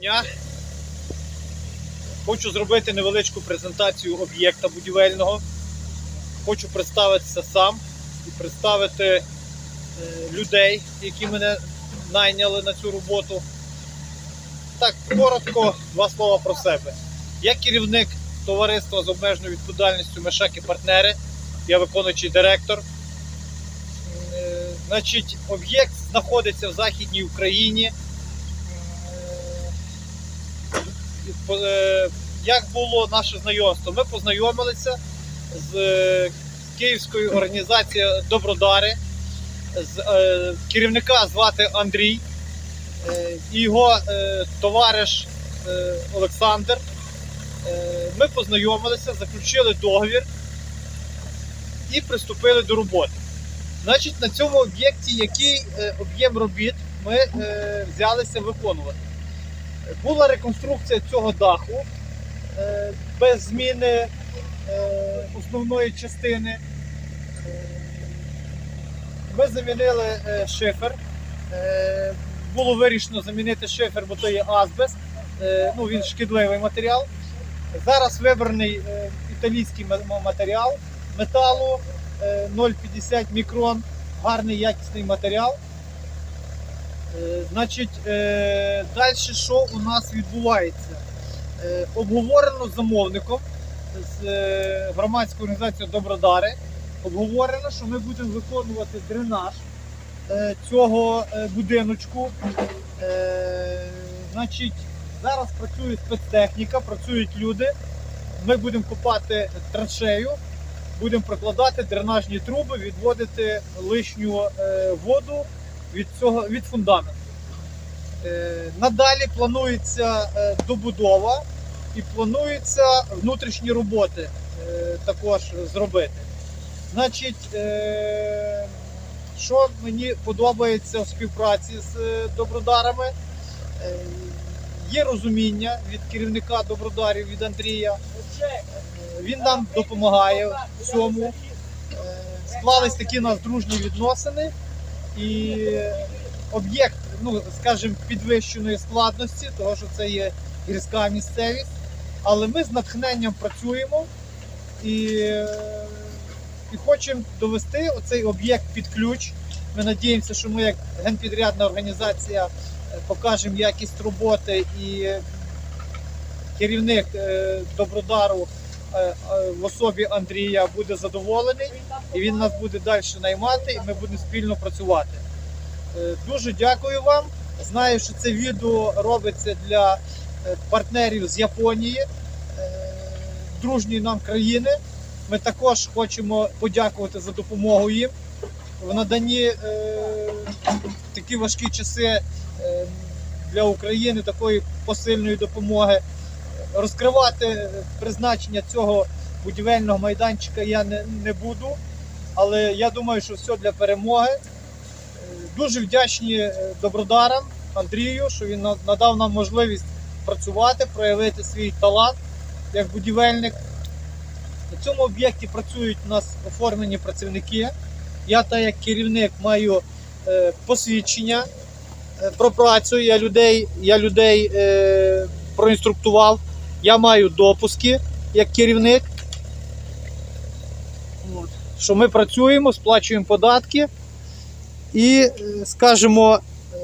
дня. Хочу зробити невеличку презентацію об'єкта будівельного. Хочу представитися сам і представити е, людей, які мене найняли на цю роботу. Так, коротко, два слова про себе. Я керівник товариства з обмеженою відповідальністю Мешак і партнери. Я виконуючий директор. Е, Значить, об'єкт знаходиться в Західній Україні. Як було наше знайомство? Ми познайомилися з е, київською організацією Добродари. З, е, керівника звати Андрій е, і його е, товариш е, Олександр. Е, ми познайомилися, заключили договір і приступили до роботи. Значить, на цьому об'єкті який е, об'єм робіт ми е, взялися виконувати. Була реконструкція цього даху е, без зміни е, основної частини. Ми замінили е, шифер. Було вирішено замінити шифер, бо то є азбест. Ну, він шкідливий матеріал. Зараз вибраний італійський матеріал металу е, 0,50 мікрон, гарний якісний матеріал. Е, Значить, е, далі що у нас відбувається? Е, Обговорено з замовником з громадською організацією Добродари. Обговорено, що ми будемо виконувати дренаж цього будиночку. Значить, зараз працює спецтехніка, працюють люди. Ми будемо копати траншею, будемо прокладати дренажні труби, відводити лишню воду від цього від фундаменту. Е, Надалі планується е, добудова і планується внутрішні роботи е, також зробити. Значить, що мені подобається в співпраці з добродарами, є розуміння від керівника добродарів від Андрія. Він нам допомагає в цьому. Склались такі у нас дружні відносини і об'єкт, ну скажімо, підвищеної складності, тому що це є гірська місцевість. Але ми з натхненням працюємо і, і хочемо довести оцей об'єкт під ключ. Ми надіємося, що ми як генпідрядна організація покажемо якість роботи і керівник е, Добродару в особі Андрія буде задоволений і він нас буде далі наймати, і ми будемо спільно працювати. Е, Дуже дякую вам. Знаю, що це відео робиться для е, партнерів з Японії, е, дружньої нам країни. Ми також хочемо подякувати за допомогу їм в наданні е, такі важкі часи е, для України такої посильної допомоги. Розкривати призначення цього будівельного майданчика я не, не буду, але я думаю, що все для перемоги. Дуже вдячні е, добродарам Андрію, що він надав нам можливість працювати, проявити свій талант як будівельник. На цьому об'єкті працюють у нас оформлені працівники. Я, так як керівник, маю е, посвідчення е, про працю. Я людей, я людей проінструктував. Я маю допуски як керівник. Що ми працюємо, сплачуємо податки і, е, скажімо, е,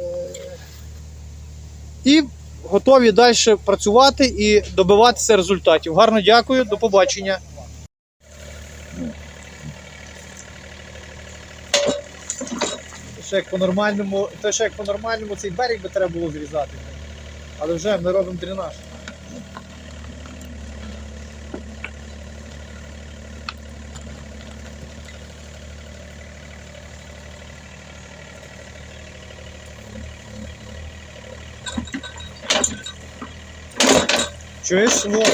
і готові далі працювати і добиватися результатів. Гарно дякую, до побачення. Ще як по-нормальному, то ще як по-нормальному цей берег би треба було зрізати. Але вже ми робимо дренаж. Чуєш? Ні.